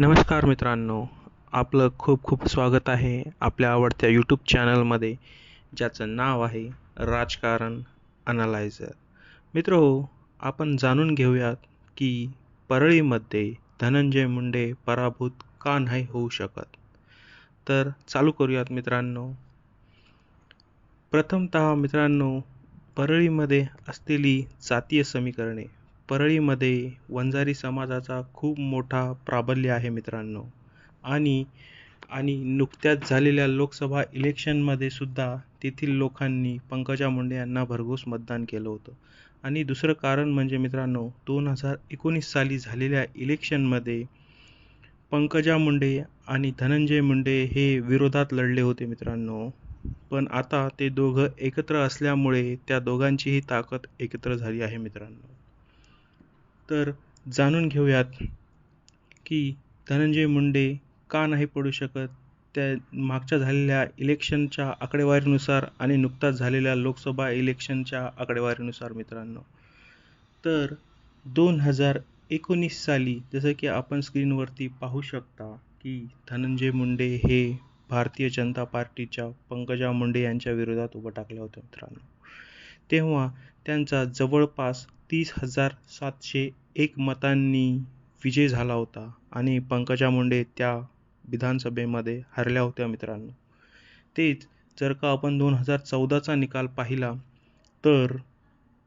नमस्कार मित्रांनो आपलं खूप खूप स्वागत आहे आपल्या आवडत्या यूट्यूब चॅनलमध्ये ज्याचं नाव आहे राजकारण अनालायझर मित्र हो आपण जाणून घेऊयात की परळीमध्ये धनंजय मुंडे पराभूत का नाही होऊ शकत? तर चालू करूयात मित्रांनो. प्रथमतः मित्रांनो परळीमध्ये असलेली जातीय समीकरणे. परळीमध्ये वंजारी समाजाचा खूप मोठा प्राबल्य आहे मित्रांनो. आणि आणि नुकत्याच झालेल्या लोकसभा इलेक्शनमध्ये सुद्धा तेथील लोकांनी पंकजा मुंडे यांना भरघोस मतदान केलं होतं. आणि दुसरं कारण म्हणजे मित्रांनो दोन हजार एकोणीस साली झालेल्या इलेक्शनमध्ये पंकजा मुंडे आणि धनंजय मुंडे हे विरोधात लढले होते मित्रांनो. पण आता ते दोघं एकत्र असल्यामुळे त्या दोघांचीही ताकद एकत्र झाली आहे मित्रांनो. तर जाणून घेऊयात की धनंजय मुंडे का नाही पडू शकत? त्या मागच्या झालेल्या इलेक्शनच्या आकडेवारीनुसार आणि नुकताच झालेल्या लोकसभा इलेक्शनच्या आकडेवारीनुसार मित्रांनो. तर दोन हजार एकोणीस साली जसं की आपण स्क्रीनवरती पाहू शकता की धनंजय मुंडे हे भारतीय जनता पार्टीच्या पंकजा मुंडे यांच्या विरोधात उभं टाकलं होतं मित्रांनो. तेव्हा त्यांचा जवळपास तीस हजार सातशे एक मतांनी विजय झाला होता आणि पंकजा मुंडे त्या विधानसभेमध्ये हरल्या होत्या मित्रांनो. तेच जर का आपण दोन हजार चौदाचा निकाल पाहिला तर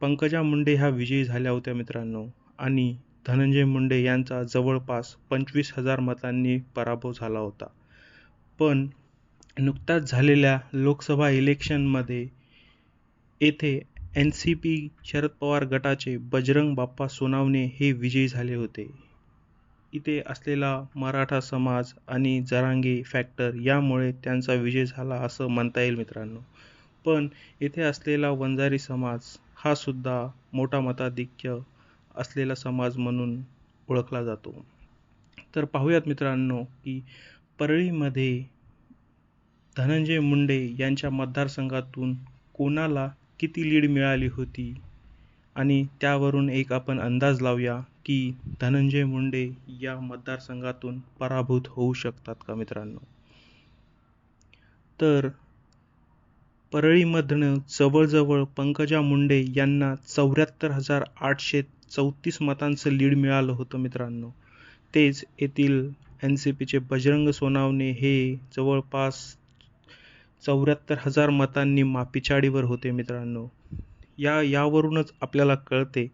पंकजा मुंडे ह्या विजयी झाल्या होत्या मित्रांनो. आणि धनंजय मुंडे यांचा जवळपास पंचवीस हजार मतांनी पराभव झाला होता. पण नुकताच झालेल्या लोकसभा इलेक्शनमध्ये येथे N C P Sharad Pawar गटाचे बजरंग बाप्पा सोनावणे हे विजयी झाले होते. इथे असलेला मराठा समाज आणि जरांगी फॅक्टर यामुळे त्यांचा विजय झाला असं म्हणता येईल मित्रांनो. पण येथे असलेला वंजारी समाज हा सुद्धा मोठा मताधिक्य असलेला समाज म्हणून ओळखला जातो. तर पाहूयात मित्रांनो की परळीमध्ये धनंजय मुंडे यांच्या मतदारसंघातून कोणाला किती लीड मिळाली होती? आणि त्यावरून एक आपण अंदाज लावूया की धनंजय मुंडे या मतदारसंघातून पराभूत होऊ शकतात का मित्रांनो? तर परळीमधनं जवळजवळ पंकजा मुंडे यांना चौऱ्याहत्तर हजार आठशे चौतीस मतांचं लीड मिळालं होतं मित्रांनो. तेच येथील एन सी पीचे बजरंग सोनावणे हे जवळपास चौऱ्याहत्तर हजार मतांनी मापिछाडीवर होते मित्रांनो. या यावरूनच आपल्याला कळते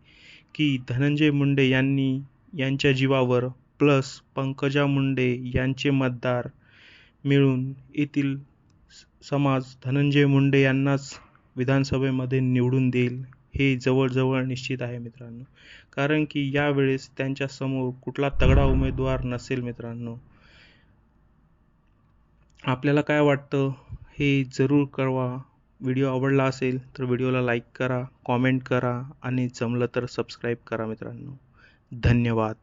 की धनंजय मुंडे यांनी यांच्या जीवावर प्लस पंकजा मुंडे यांचे मतदार मिळून येथील समाज धनंजय मुंडे यांनाच विधानसभेमध्ये निवडून देईल हे जवळजवळ निश्चित आहे मित्रांनो. कारण की यावेळेस त्यांच्यासमोर कुठला तगडा उमेदवार नसेल मित्रांनो. आपल्याला काय वाटतं? हे जरूर कळवा. व्हिडिओ आवडला असेल तर व्हिडिओला लाईक करा कॉमेंट करा आणि जमलं तर सबस्क्राईब करा मित्रांनो. धन्यवाद.